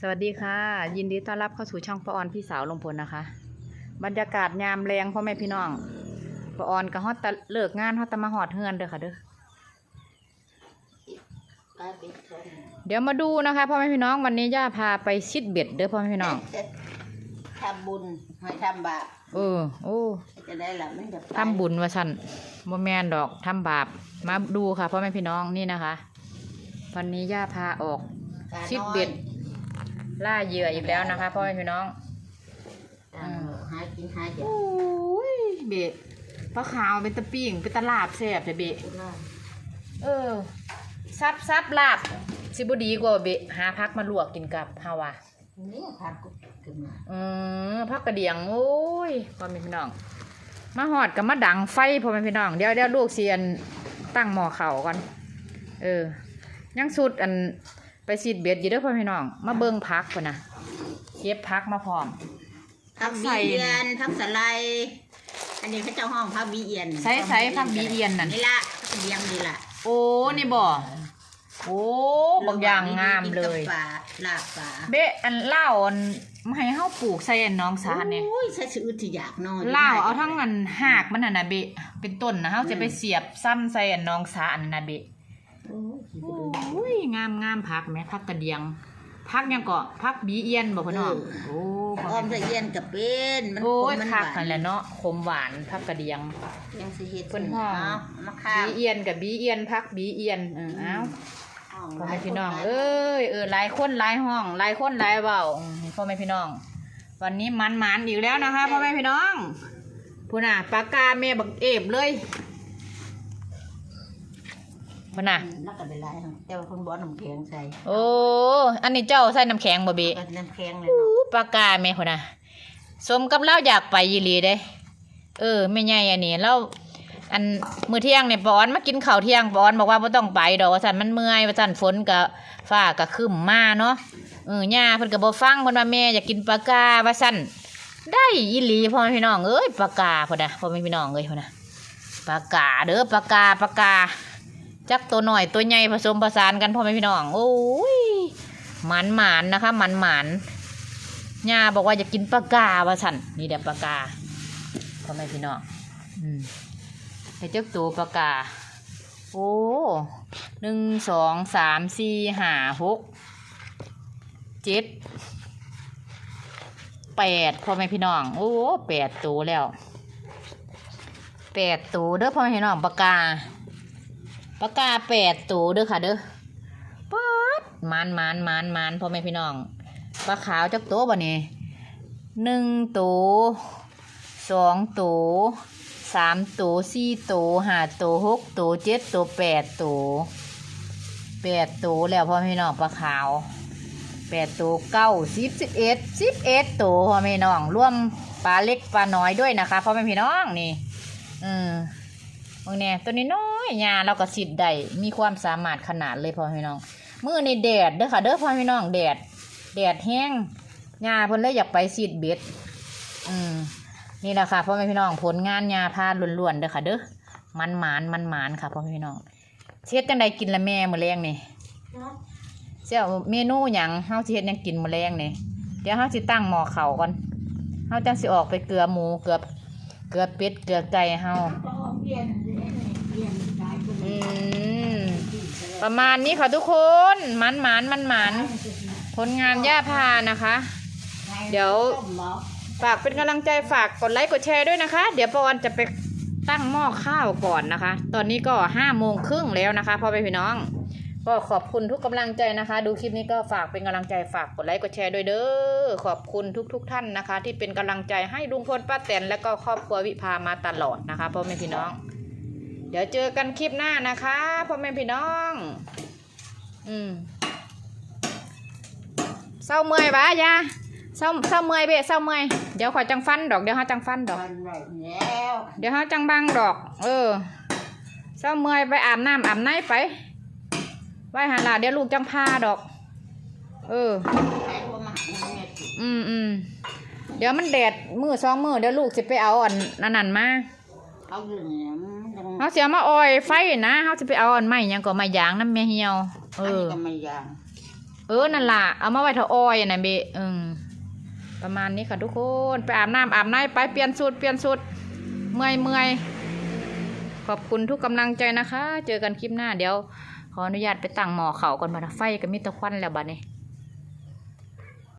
สวัสดีค่ะ ยินดีต้อนรับเข้าสู่ช่องปออนพี่สาวลงพลนะคะ บรรยากาศยามแรงพ่อแม่พี่น้องปออนกับฮอตตะเลิกงานฮอตตะมาหอดเฮือนเด้อค่ะเด้อเดี๋ยวมาดูนะคะพ่อแม่พี่น้องวันนี้ย่าพาไปชิดเบ็ดเด้อพ่อแม่พี่น้องทำบุญให้ทำบาปเออโอ้จะได้หลับมันจะไปทำบุญว่าฉันโมแมนดอกทำบาปมาดูค่ะพ่อแม่พี่น้องนี่นะคะ วันนี้ย่าพาออกขาน้อยชิดเบ็ด ล่าเหยื่ออีกแล้วนะคะพ่อแม่พี่น้องอ่าหากินหาเจ็บโอ้ยเบะปลาขาวเป็นตะปิ้งเป็นตะลาบแซ่บแต่เบะเออ ซับซับลาบสิบดีกว่าเบะหาพักมาลวกกินกับฮาวานี่พักขึ้นมาอืมพักกระเดียงโอ้ยพ่อแม่พี่น้อง มาหอดกับมาดังไฟพ่อแม่พี่น้องเดี๋ยวเดี๋ยวลูกเสียนตั้งหม้อเข่าวก่อน เออ ยังสุดอัน ไปสีดเบ็ดอยู่เด้อพ่อแม่พี่น้อง มาเบิ่งพักพ่นนะเก็บพักมาพร้อม พักใส่บีเอียนพักสไลด์อันนี้เขาเจ้าห้องพักบีเอียนใส่ใส่พักบีเอียนนั่นนี่ละพักเบียงนี่ละโอ้นี่บ่โอ้บางอย่างงามเลยกินกับปลาลาบปลาเบะอันเล่าวอันมาให้เฮาปลูกใส่อันน้องสาเนี่ยโอ้ยใช้ชื่อที่อยากนอนเล่าวเอาทั้งอันหากมันน่ะนะเบะเป็นต้นนะเฮาจะไปเสียบซ้ำใส่อันน้องสาอันน่ะเบะ โอ้ยขี้โกระดืออ้ยงามงามพักแม่พักกระเดียง พักหยังเกาะพักบีเอียนบ่พ่อน้องเออโอ้พ่ออ้อมแม่ใส่เอียนกับเป็นมันโอ้ยขมมันพักหวานั่นแหละเนาะขมหวานพักกระเดียงยังสิเฮ็ดเพิ่นห้องเอามาข้าบีวเอียนกับบีเอียนพักบีเอียนเออเอ้าห้องพ่อแม่พี่น้องหลายคเอ้ยเออหลายคนหลายห้องหลายคนหลายเบาอืมพ่อแม่พี่น้อง วันนี้มันมันๆอีกแล้วนะคะพ่อแม่พี่น้องพูน่ะปากกาเมบักเอฟเลย พูน่ะนักกันไปหลายห้องแต่ว่าเพิ่นบ่เอาน้ำแข็งใส่โอ้อันนี้เจ้าใส่น้ำแข็งบ่เบะ ก็น้ำแข็งเลยอู้เนาะปากกาเมพูน่ะสมกับเราอยากไปยีหลีเด้ เออไม่ใหญ่อันนี้เราอันมื้อเที่ยงเนี่ยปอนมากินข้าวเที่ยงปอนบอกว่าบ่ต้องไปดอกว่าซั่นมันเมื่อยว่าซั่นฝนก็ฟ้าก็ครึ้มมาเนาะเออย่าเพิ่นก็บ่ฟังเพิ่นว่าแม่อยากกินปลากาว่าซั่นได้อีหลีพ่อแม่พี่น้องเอ้ยปลากาพุ่นน่ะพ่อแม่พี่น้องเอ้ยพุ่นน่ะปลากาเด้อปลากาปลากา จักตัวหน่อยตัวใหญ่ผสมผสานกันพ่อแม่พี่น้องโอ้ยหมันหมานนะคะหมันหมานย่าบอกว่าอยากกินปลากาว่าซั่นนี่เด้อปลากาพ่อแม่พี่น้องอืมไอ้เจ้าตัวปลากาโอ้หนึ่งสองสามสี่ห้าหกเจ็ดแปดพ่อแม่พี่น้องโอ้แปดตัวแล้วแปดตัวเด้อพ่อแม่พี่น้องปลากา ปากกาแปดตัวเด้อค่ะเด้อป๊ดมันมันมันมันพ่อแม่พี่น้องปลาขาวจักตัวบ่เนี่ยหนึ่งตัวสองตัวสามตัวสี่ตัวห้าตัวหกตัวเจ็ดตัวแปดตัวแปดตัวแล้วพ่อแม่พี่น้องปลาขาวแปดตัวเก้าสิบสิบเอ็ดสิบเอ็ดตัวพ่อแม่น้องร่วมปลาเล็กปลาน้อยด้วยนะคะพ่อแม่พี่น้องนี่ อืม มึงเนี่ยตัวนี้น้อยยาเราก็สิทธิ์ได้มีความสามารถขนาดเลยพ่อแม่พี่น้องมือในแดดเด้อค่ะเด้อพ่อแม่พี่น้องแดดแดดแห้งยาเพิ่นเลยอยากไปสิทธิ์เบ็ดอืมนี่แหละค่ะพ่อแม่พี่น้องผลงานยาพาดล้วนๆเด้อค่ะเด้อมันหมานมันหมานค่ะพ่อแม่พี่น้องเช็ดจังใดกินละแม่มื้อแรงนี่เสี่ยวเมนูหยังเฮาสิเฮ็ดหยังกินมื้อแลงนี่เดี๋ยวเฮาสิตั้งหม้อข้าวก่อนเฮาจังสิออกไปเกลือหมูเกลือเกลือเป็ดเกลือไก่เฮา อืมประมาณนี้ค่ะทุกคนมันหมานมันหมานผลงานย่าพานะคะ เดี๋ยวฝากเป็นกำลังใจฝากกดไลค์กดแชร์ด้วยนะคะ เดี๋ยวปอนจะไปตั้งหม้อข้าวก่อนนะคะ ตอนนี้ก็ห้าโมงครึ่งแล้วนะคะพ่อแม่พี่น้อง ก็ขอบคุณทุกกำลังใจนะคะ ดูคลิปนี้ก็ฝากเป็นกำลังใจฝากกดไลค์กดแชร์ด้วยเด้อขอบคุณทุกๆทท่านนะคะ ที่เป็นกำลังใจให้ลุงพลป้าแตนและก็ครอบครัววิภามาตลอดนะคะพ่อแม่พี่น้อง ดี๋ยวเจอกันคลิปหน้านะคะพ่อแม่พี่น้อง อืมเศร้าเมื่อยปะยาเศร้าเศร้าเมื่อยเบะเศร้าเมื่อยเดี๋ยวขอยจังฟันดอกเดี๋ยวเขาจังฟันดอกวันไหนแล้วเดี๋ยวเขาจังบังดอก เออเศร้าเมื่อยไปอาบน้ำอาบในไปไว้หันหลาเดี๋ยวลูกจังพาดอก เออใครว่ามาหาแม่ติอืมอืมเดี๋ยวมันแดดมือสองมือเดี๋ยวลูกจะไปเอาอันอันนันมา เขาอยู่เนี่ยมัน เขาเสียมาออยไฟนะเขาจะไปเอาอันไม้หยังก็ไม้ยางน้ำเมียเหี่ยว เออันนี้อก็ไม่ยาง เออนั่นล่ะเอามาไว้เถาอ้อยน่ะเบะอืมประมาณนี้ค่ะทุกคนไปอาบน้ำอาบน้ำไปเปลี่ยนสูตรเปลี่ยนสูตรเมื่อยเมื่อยขอบคุณทุกกำลังใจนะคะ เจอกันคลิปหน้าเดี๋ยว ขออนุญาตไปตั้งหม้อเขาวก่อนบัดนะไฟก็มีแตะควันแล้วบัดนี้